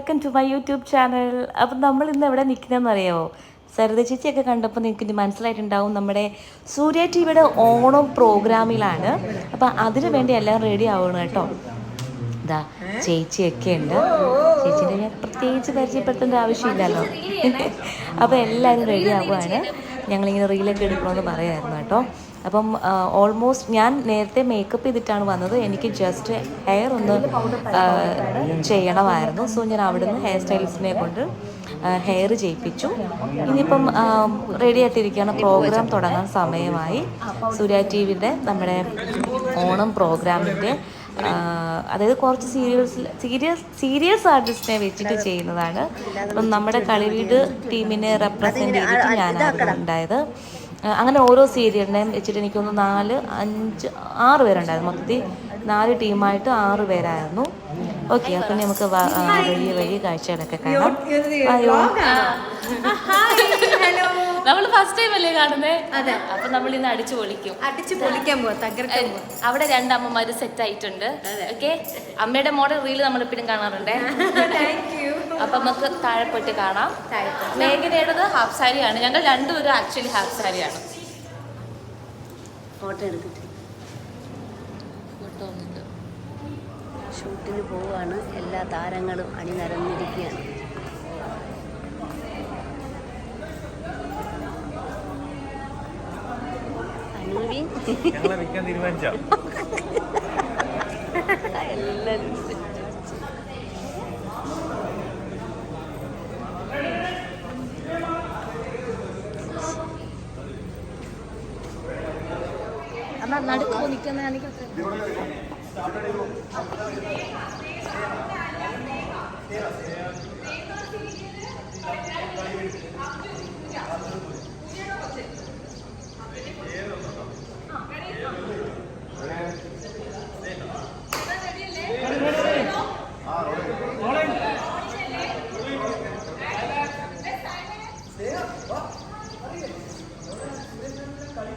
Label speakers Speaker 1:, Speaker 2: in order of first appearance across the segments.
Speaker 1: Welcome to my YouTube channel അപ്പം നമ്മൾ ഇന്ന് എവിടെ നിൽക്കുന്നതെന്ന് അറിയാമോ സരിത ചേച്ചിയൊക്കെ കണ്ടപ്പോൾ നിങ്ങൾക്ക് മനസ്സിലായിട്ടുണ്ടാവും നമ്മുടെ സൂര്യ ടി വിയുടെ ഓണം പ്രോഗ്രാമിലാണ്. അപ്പം അതിനു വേണ്ടി എല്ലാം റെഡി ആവണം കേട്ടോ. ഇതാ ചേച്ചിയൊക്കെ ഉണ്ട്. ചേച്ചിന്റെ ഞാൻ പ്രത്യേകിച്ച് പരിചയപ്പെടുത്തേണ്ട ആവശ്യമില്ലല്ലോ. അപ്പോൾ എല്ലാവരും റെഡി ആവുകയാണ്. ഞങ്ങളിങ്ങനെ റീലൊക്കെ എടുക്കണമെന്ന് പറയായിരുന്നു കേട്ടോ. അപ്പം ഓൾമോസ്റ്റ് ഞാൻ നേരത്തെ മേക്കപ്പ് ചെയ്തിട്ടാണ് വന്നത്. എനിക്ക് ജസ്റ്റ് ഹെയർ ഒന്ന് ചെയ്യണമായിരുന്നു. സോ ഞാൻ അവിടുന്ന് ഹെയർ സ്റ്റൈലിസ്റ്റിനെ കൊണ്ട് ഹെയർ ചെയ്യിപ്പിച്ചു. ഇനിയിപ്പം റെഡി ആയിട്ടിരിക്കുകയാണ്. പ്രോഗ്രാം തുടങ്ങാൻ സമയമായി. സൂര്യ ടി വിയുടെ നമ്മുടെ ഓണം പ്രോഗ്രാമിന്റെ അതായത് കുറച്ച് സീരിയൽസ് സീരിയസ് സീരിയസ് ആർട്ടിസ്റ്റിനെ വെച്ചിട്ട് ചെയ്യുന്നതാണ്. അപ്പം നമ്മുടെ കളിവീട് ടീമിനെ റെപ്രസെന്റ് ചെയ്തിട്ട് ഞാനാണ് ഉണ്ടായത്. അങ്ങനെ ഓരോ സീരിയലിനെയും വെച്ചിട്ട് എനിക്കൊന്ന് നാല് അഞ്ച് ആറ് പേരുണ്ടായിരുന്നു മൊത്തത്തിൽ നാല് ടീമായിട്ട് ആറ് പേരായിരുന്നു ഓക്കെ അപ്പം നമുക്ക് വഴി വഴി വലിയ വലിയ കാഴ്ചകളൊക്കെ കാണാം നമ്മൾ ഫസ്റ്റ് ടൈം അല്ലേ കാണുന്നേ?
Speaker 2: അതെ.
Speaker 1: അപ്പൊ നമ്മൾ ഇന്ന് അടിച്ചു പൊളിക്കും.
Speaker 2: അടിച്ച് പൊളിക്കാൻ പോവാ തകർക്കാൻ
Speaker 1: അവിടെ രണ്ടമ്മമാര് സെറ്റ് ആയിട്ടുണ്ട്. ഓക്കെ? അമ്മയുടെ മോഡൽ റീൽ നമ്മൾ എപ്പോഴും കാണാറുണ്ട് അപ്പൊ നമുക്ക് താഴെ പോയിട്ട് കാണാം. മേഘനയുടേത് ഹാഫ് സാരിയാണ് ഞങ്ങൾ രണ്ടുപേരും ആക്ച്വലി ഹാഫ് സാരിയാണ്
Speaker 3: ഫോട്ടോ എടുത്തിട്ട്. ഷൂട്ടിന് പോവാണ്. എല്ലാ താരങ്ങളും അണിനിരന്നിരിക്കുകയാണ്.
Speaker 4: ഞങ്ങളെ വിൽക്കാൻ തീരുമാനിച്ചോ?
Speaker 3: എല്ലാവരും
Speaker 1: എന്നാ നടുക്ക് നിൽക്കുന്ന എനിക്ക്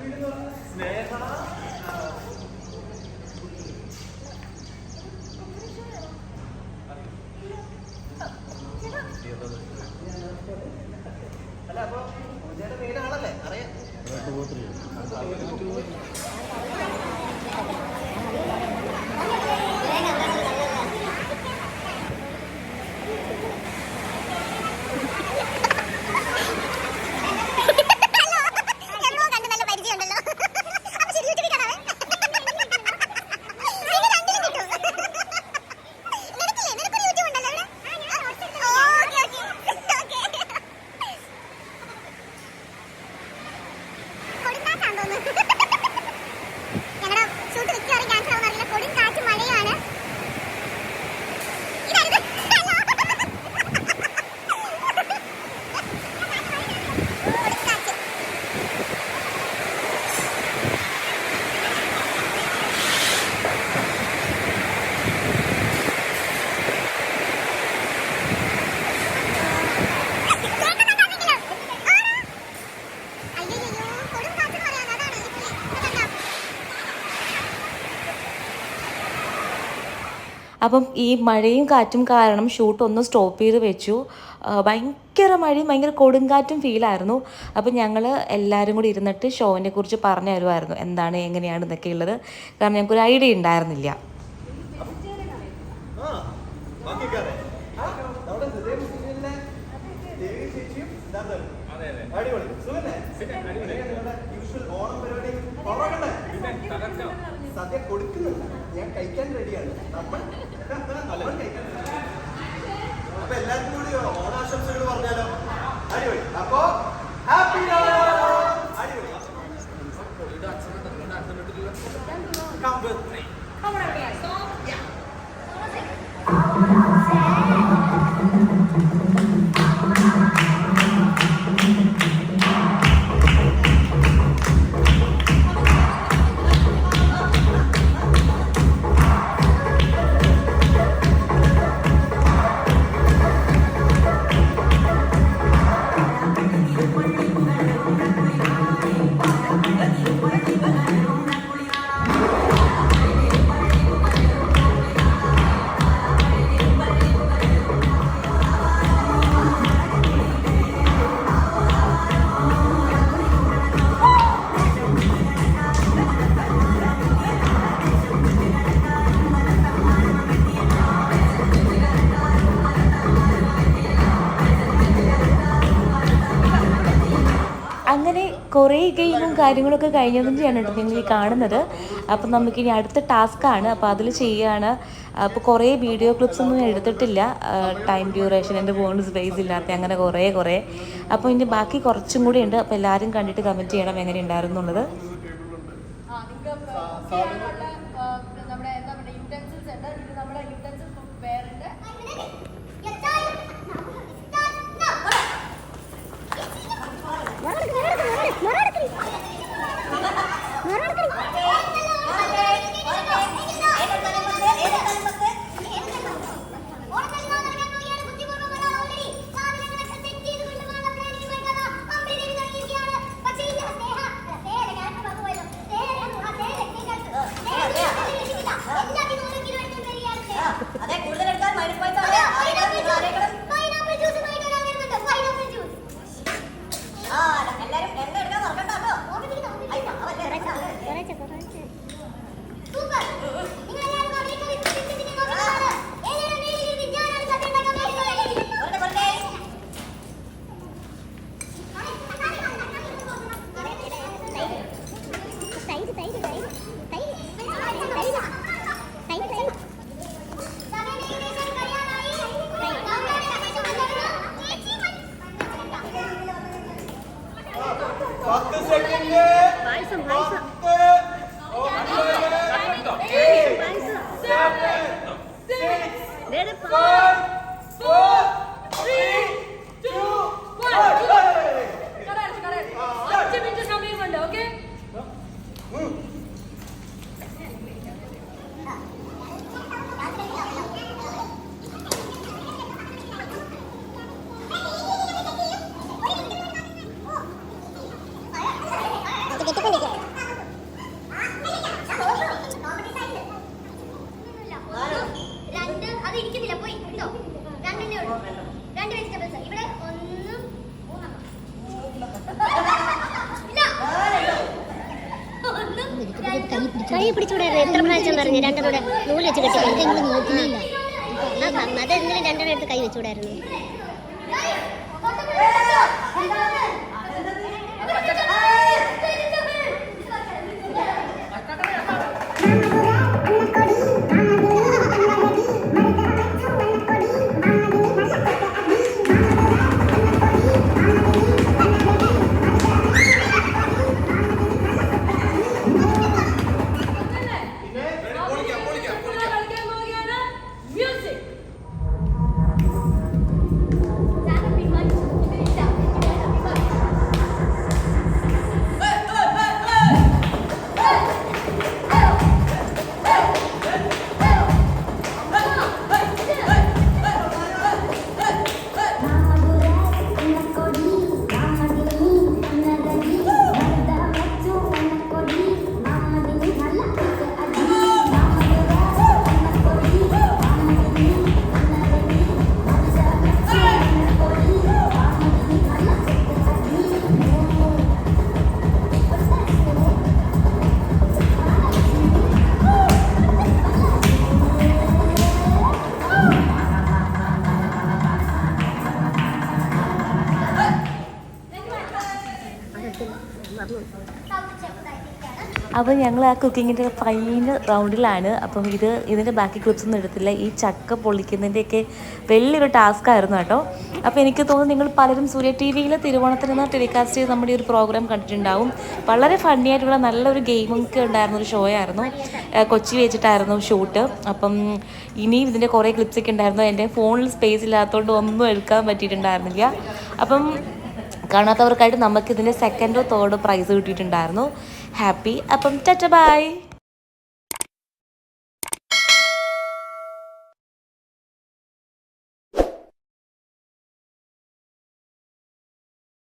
Speaker 5: എന്നോ അപ്പം
Speaker 1: ഈ മഴയും കാറ്റും കാരണം ഷൂട്ട് ഒന്ന് സ്റ്റോപ്പ് ചെയ്ത് വെച്ചു. ഭയങ്കര മഴയും ഭയങ്കര കൊടുങ്കാറ്റും ഫീലായിരുന്നു അപ്പം ഞങ്ങൾ എല്ലാവരും കൂടി ഇരുന്നിട്ട് ഷോവിനെ കുറിച്ച് പറഞ്ഞു തരുമായിരുന്നു എന്താണ് എങ്ങനെയാണ് എന്നൊക്കെ ഉള്ളത് കാരണം ഞങ്ങൾക്കൊരു ഐഡിയ ഉണ്ടായിരുന്നില്ല.
Speaker 6: സദ്യ കൊടുക്കുന്നില്ല. ഞാൻ കഴിക്കാൻ റെഡിയാണ് നമ്മൾ നമ്മൾ
Speaker 1: കുറേ ഗെയിമും കാര്യങ്ങളൊക്കെ കഴിഞ്ഞതിന്റെയാണ് കേട്ടോ നിങ്ങൾ ഈ കാണുന്നത്. അപ്പം നമുക്കിനി അടുത്ത ടാസ്ക്കാണ് അപ്പോൾ അതിൽ ചെയ്യുകയാണ്. അപ്പോൾ കുറേ വീഡിയോ ക്ലിപ്സ് ഒന്നും എടുത്തിട്ടില്ല. ടൈം ഡ്യൂറേഷൻ എന്റെ ഫോണിൽ സ്പേസ് ഇല്ലാത്ത അങ്ങനെ കുറേ കുറേ. അപ്പോൾ ഇനി ബാക്കി കുറച്ചും കൂടി ഉണ്ട്. അപ്പോൾ എല്ലാവരും കണ്ടിട്ട് കമന്റ് ചെയ്യണം എങ്ങനെ ഉണ്ടായിരുന്നു
Speaker 2: どこだ?
Speaker 5: രണ്ട് അത് ഇരിക്കുന്നില്ല പോയി ഉണ്ടോ രണ്ടെണ്ണേ ഉള്ളൂ രണ്ട് വെജിറ്റബിൾസ് ഇവിടെ ഒന്ന്
Speaker 3: കൈ പിടിച്ചൂടായിരുന്നു എത്ര പ്രാവശ്യം പറഞ്ഞു രണ്ടെണ്ണൂടെ നൂൽ വെച്ച് കെട്ടി നോക്കുന്നില്ല അതെന്തിനും രണ്ടെണ്ണം എടുത്ത് കൈ വെച്ചൂടായിരുന്നു
Speaker 1: അപ്പോൾ ഞങ്ങൾ ആ കുക്കിങ്ങിന്റെ ഫൈനൽ റൗണ്ടിലാണ് അപ്പം ഇത് ഇതിന്റെ ബാക്കി ക്ലിപ്സ് ഒന്നും എടുത്തില്ല. ഈ ചക്ക പൊളിക്കുന്നതിന്റെയൊക്കെ വലിയൊരു ടാസ്ക് ആയിരുന്നു കേട്ടോ. അപ്പോൾ എനിക്ക് തോന്നുന്നു നിങ്ങൾ പലരും സൂര്യ ടി വിയിൽ തിരുവോണത്തിൽ നിന്ന് ടെലികാസ്റ്റ് ചെയ്ത് നമ്മുടെ ഒരു പ്രോഗ്രാം കണ്ടിട്ടുണ്ടാവും. വളരെ ഫണ്ണി ആയിട്ടുള്ള നല്ലൊരു ഗെയിമൊക്കെ ഉണ്ടായിരുന്ന ഒരു ഷോ ആയിരുന്നു. കൊച്ചി വെച്ചിട്ടായിരുന്നു ഷൂട്ട് അപ്പം ഇനിയും ഇതിന്റെ കുറേ ക്ലിപ്സ് ഒക്കെ ഉണ്ടായിരുന്നു. എന്റെ ഫോണിൽ സ്പേസ് ഇല്ലാത്തതുകൊണ്ട് ഒന്നും എടുക്കാൻ പറ്റിയിട്ടുണ്ടായിരുന്നില്ല. അപ്പം കാണാത്തവർക്കായിട്ട് നമുക്കിതിന്റെ സെക്കൻഡോ തേർഡോ പ്രൈസ് കിട്ടിയിട്ടുണ്ടായിരുന്നു. ഹാപ്പി അപ്പം ടറ്റ ബൈ